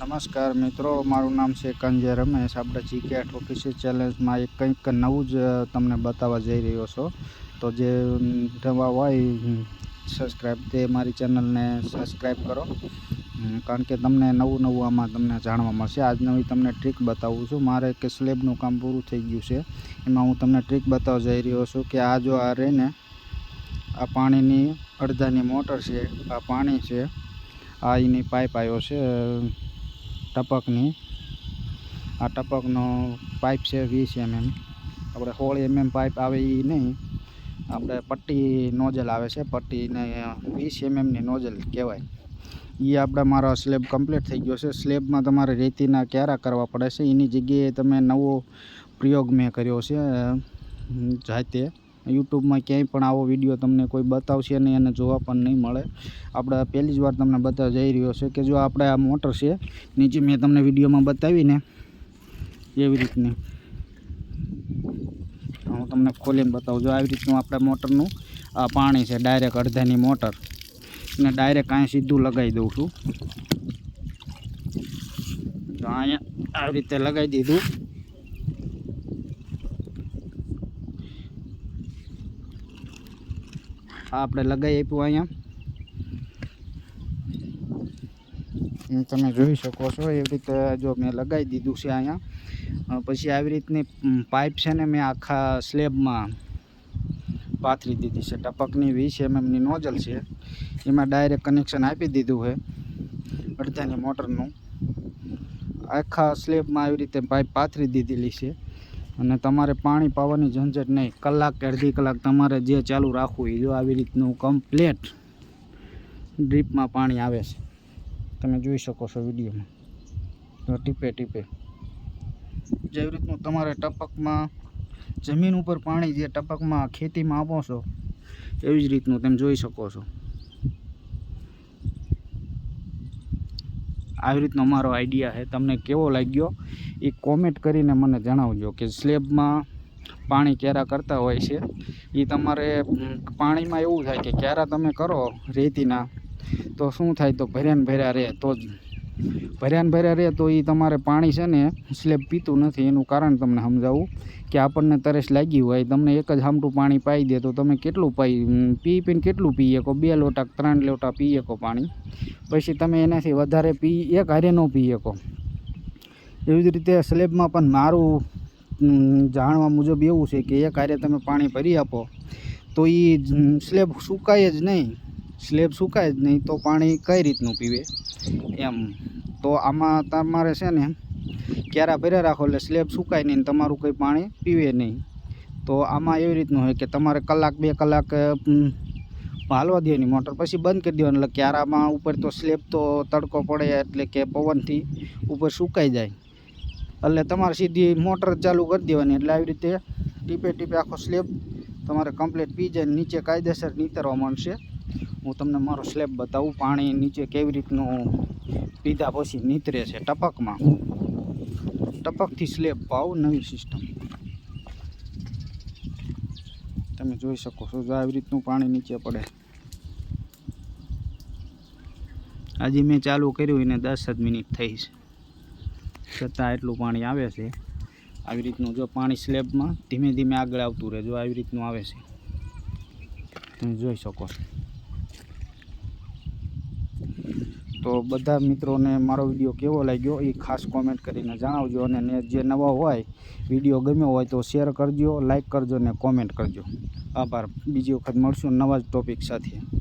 નમસ્કાર મિત્રો, મારું નામ છે કંજય રમેશ. આપણે જીકેટ ઓફિસિયલ ચેલેન્જમાં એક કંઈક નવું જ તમને બતાવવા જઈ રહ્યો છો. તો જે નવા હોય સબસ્ક્રાઈબ તે મારી ચેનલને સબસ્ક્રાઈબ કરો. કારણ કે તમને નવું નવું આમાં તમને જાણવા મળશે. આજ નવી તમને ટ્રીક બતાવું છું. મારે કે સ્લેબનું કામ પૂરું થઈ ગયું છે. એમાં હું તમને ટ્રીક બતાવવા જઈ રહ્યો છું કે આ જો આ રહીને આ પાણીની અડધાની મોટર છે, આ પાણી છે, આ એની પાઇપ આવ્યો છે. ટપકની. આ ટપકનો પાઇપ છે વીસ એમએમ. આપણે સોળ એમએમ પાઇપ આવે એ નહીં. આપણે પટ્ટી નોઝલ આવે છે. પટ્ટીને વીસ એમએમની નોઝલ કહેવાય. એ આપણે મારો સ્લેબ કમ્પ્લીટ થઈ ગયો છે. સ્લેબમાં તમારે રેતીના ક્યારા કરવા પડે છે. એની જગ્યાએ તમે નવો પ્રયોગ મેં કર્યો છે. જાતે યુટ્યુબમાં ક્યાંય પણ આવો વીડિયો તમને કોઈ બતાવશે નહીં અને જોવા પણ નહીં મળે. આપણે પહેલી જ વાર તમને બતાવવા જઈ રહ્યો છે કે જો આપણે આ મોટર છે, નીચે મેં તમને વિડીયોમાં બતાવીને એવી રીતની હું તમને ખોલીને બતાવું. જો આવી રીતનું આપણે મોટરનું આ પાણી છે ડાયરેક્ટ અડધાની મોટર. ને ડાયરેક્ટ અહીં સીધું લગાવી દઉં છું. તો અહીંયા આવી રીતે લગાવી દીધું. આ આપણે લગાવી આપ્યું અહીંયા. હમ, તમે જોઈ શકો છો એવી રીતે જો મેં લગાવી દીધું છે અહીંયા. પછી આવી રીતની પાઇપ છે ને મેં આખા સ્લેબમાં પાથરી દીધી છે. ટપકની વીસ એમએમની નોઝલ છે. એમાં ડાયરેક્ટ કનેક્શન આપી દીધું છે અડધાની મોટરનું. આખા સ્લેબમાં આવી રીતે પાઇપ પાથરી દીધેલી છે. અને તમારે પાણી પાવાની ઝંઝટ નહીં. કલાક કે અડધી કલાક તમારે જે ચાલુ રાખવું એ જો આવી રીતનું કમ્પ્લેટ ડ્રીપમાં પાણી આવે છે. તમે જોઈ શકો છો વિડીયોમાં. તો ટીપે ટીપે. જેવી રીતનું તમારે ટપકમાં, જમીન ઉપર પાણી જે ટપકમાં ખેતીમાં આપો છો, એવી જ રીતનું તમે જોઈ શકો છો. આવી રીતનો મારો આઈડિયા છે. તમને કેવો લાગ્યો એ કોમેન્ટ કરીને મને જણાવજો કે સ્લેબમાં પાણી ક્યારા કરતા હોય છે. એ તમારે પાણીમાં એવું થાય કે ક્યારા તમે કરો રેતીના, તો શું થાય તો ભર્યા ને ભર્યા રહે, તો જ. ભર્યા ભર્યા રહે તો એ તમારે પાણી છે ને સ્લેબ પીતું નથી. એનું કારણ તમને સમજાવું કે આપણને તરસ લાગી હોય, તમને એક જ હામટું પાણી પાઈ દે તો તમે કેટલું પાઈ પી પીને કેટલું પી શકો? બે લોટા ત્રણ લોટા પી શકો પાણી. પછી તમે એનાથી વધારે પી એક હારે ન પી શકો. એવી જ રીતે સ્લેબમાં પણ મારું જાણવા મુજબ એવું છે કે એક હારે તમે પાણી ભરી આપો તો એ સ્લેબ સુકાય જ નહીં. સ્લેબ સુકાય જ નહીં તો પાણી કઈ રીતનું પીવે? એમ. તો આમાં તમારે છે ને ક્યારા ભર્યા રાખો એટલે સ્લેબ સુકાય નહીં તમારું કંઈ પાણી પીવે નહીં. તો આમાં એવી રીતનું હોય કે તમારે કલાક બે કલાક હાલવા દેવાની, મોટર પછી બંધ કરી દેવાની. એટલે ક્યારામાં ઉપર તો સ્લેબ તો તડકો પડે એટલે કે પવનથી ઉપર સુકાઈ જાય. એટલે તમારે સીધી મોટર ચાલુ કરી દેવાની. એટલે આવી રીતે ટીપે ટીપે આખો સ્લેબ તમારે કમ્પ્લીટ પી જાય નીચે કાયદેસર નીતરવા માંડશે હું તમને મારો સ્લેબ બતાવું, પાણી નીચે કેવી રીતનું પીધા પછી નીતરે છે ટપકમાં. ટપકથી સ્લેબ પાવ નવી સિસ્ટમ તમે જોઈ શકો છો જો આવી રીતનું પાણી નીચે પડે. આજે મેં ચાલુ કર્યું એને દસ જ મિનિટ થઈ છે. છતાં એટલું પાણી આવે છે. આવી રીતનું જો પાણી સ્લેબમાં ધીમે ધીમે આગળ આવતું રહે, જો આવી રીતનું આવે છે. તમે જોઈ શકો છો. તો બધા મિત્રોને મારો વીડિયો કેવો લાગ્યો એ ખાસ કોમેન્ટ કરીને જણાવજો અને જે નવા હોય, વીડિયો ગમ્યો હોય તો શેર કરજો લાઈક કરજો ને કોમેન્ટ કરજો. આભાર. બીજી વખત મળશું નવા જ ટોપિક સાથે.